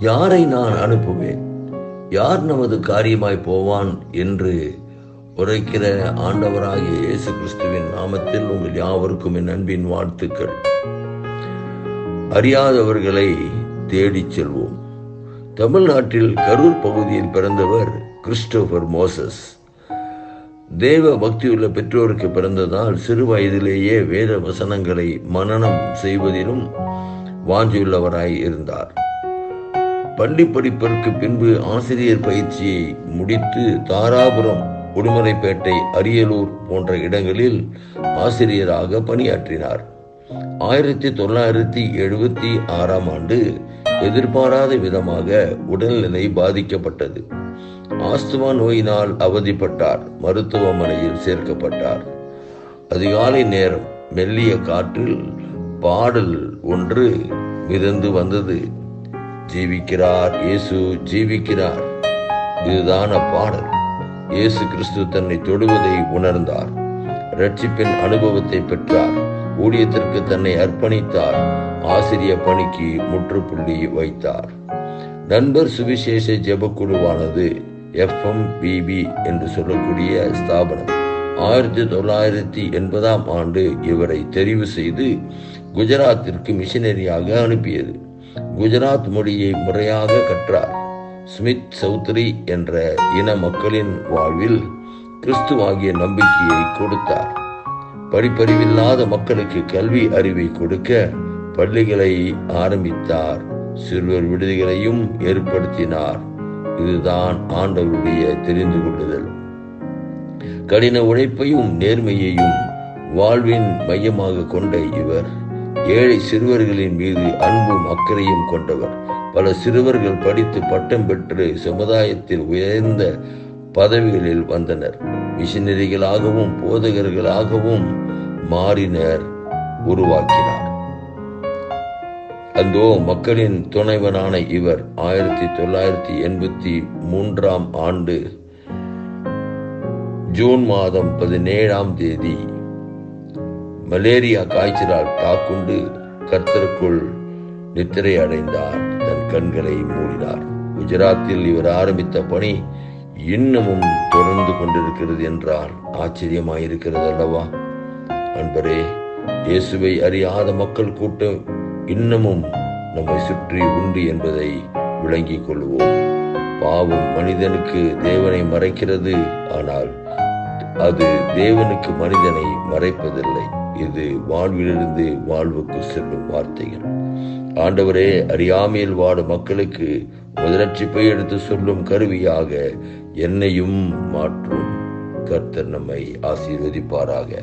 யாரை நான் அனுப்புவேன்? யார் நமது காரியமாய் போவான் என்று உரைக்கிற ஆண்டவராகிய இயேசு கிறிஸ்துவின் நாமத்தில் உங்கள் யாவருக்கும் என் அன்பின் வாழ்த்துக்கள். அறியாதவர்களை தேடிச் செல்வோம். தமிழ்நாட்டில் கரூர் பகுதியில் பிறந்தவர் கிறிஸ்டோபர் மோசஸ். தேவ பக்தியுள்ள பெற்றோருக்கு பிறந்ததால் சிறு வயதிலேயே வேத வசனங்களை மனனம் செய்வதிலும் வாஞ்சியுள்ளவராய் இருந்தார். பள்ளி படிப்பிற்கு பின்பு ஆசிரியர் பயிற்சியை முடித்து தாராபுரம் உடுமலைப்பேட்டை அரியலூர் போன்ற இடங்களில் ஆசிரியராக பணியாற்றினார். ஆயிரத்தி தொள்ளாயிரத்தி எழுபத்தி ஆறாம் ஆண்டு எதிர்பாராத விதமாக உடல்நிலை பாதிக்கப்பட்டது. ஆஸ்துமா நோயினால் அவதிப்பட்டார் மருத்துவமனையில் சேர்க்கப்பட்டார். அதிகாலை நேரம் மெல்லிய காற்றில் பாடல் ஒன்று மிதந்து வந்தது. ஜீவிக்கிறார். இயேசு ஜீவிக்கிறார். இதுதான் அப்பாடல் இயேசு கிறிஸ்து தன்னை தொடுவதை உணர்ந்தார். ரட்சிப்பின் அனுபவத்தை பெற்றார். ஊழியத்திற்கு தன்னை அர்ப்பணித்தார். ஆசிரிய பணிக்கு முற்றுப்புள்ளி வைத்தார். நண்பர் சுவிசேஷ ஜெபக்குழுவானது எஃப்எம் பிபி என்று சொல்லக்கூடிய ஸ்தாபனம். ஆயிரத்தி தொள்ளாயிரத்தி எண்பதாம் ஆண்டு இவரை தெரிவு செய்து குஜராத்திற்கு மிஷினரியாக அனுப்பியது. குஜராத் மொழியை முறையாக கற்றார். ஸ்மித் சௌத்ரி என்ற இன மக்களின் வாழ்வில் கிறிஸ்துவாகிய நம்பிக்கையை கொடுத்தார். படிப்பறிவில்லாத மக்களுக்கு கல்வி அறிவை கொடுக்க பள்ளிகளை ஆரம்பித்தார். சிறுவர் விடுதிகளையும் ஏற்படுத்தினார். இதுதான் ஆண்டவருடைய தெரிந்து கொள்ளுதல். கடின உழைப்பையும் நேர்மையையும் வாழ்வின் மையமாக கொண்ட இவர். ஏழை சிறுவர்களின் மீது அன்பும் அக்கறையும் கொண்டவர். பல சிறுவர்கள் படித்து பட்டம் பெற்று சமுதாயத்தில் உயர்ந்த பதவிகளில் வந்தனர். மிஷினரிகளாகவும் போதகர்களாகவும் மாறினர் உருவாக்கினார். அந்தோ மக்களின் துணைவனான இவர் ஆயிரத்தி தொள்ளாயிரத்தி எண்பத்தி மூன்றாம் ஆண்டு ஜூன் மாதம் பதினேழாம் தேதி மலேரியா காய்ச்சலால் தாக்குண்டு கர்த்தருக்குள் நித்திரை அடைந்தார். தன் கண்களை மூடினார். குஜராத்தில் இவர் ஆரம்பித்த பணி இன்னமும் தொடர்ந்து கொண்டிருக்கிறது என்றால் ஆச்சரியமாயிருக்கிறது அல்லவா? அன்பரே இயேசுவை அறியாத மக்கள் கூட்டம் இன்னமும் நம்மை சுற்றி உண்டு என்பதை விளங்கிக் கொள்வோம். பாவம் மனிதனுக்கு தேவனை மறைக்கிறது ஆனால் அது தேவனுக்கு மனிதனை மறைப்பதில்லை. இது வாழ்விலிருந்து வாழ்வுக்கு செல்லும் வார்த்தைகள். ஆண்டவரே அறியாமையில் வாடும் மக்களுக்கு முதலட்சிப்பை எடுத்து சொல்லும் கருவியாக என்னையும் மாற்றும். கர்த்தர் நம்மை ஆசீர்வதிப்பாராக.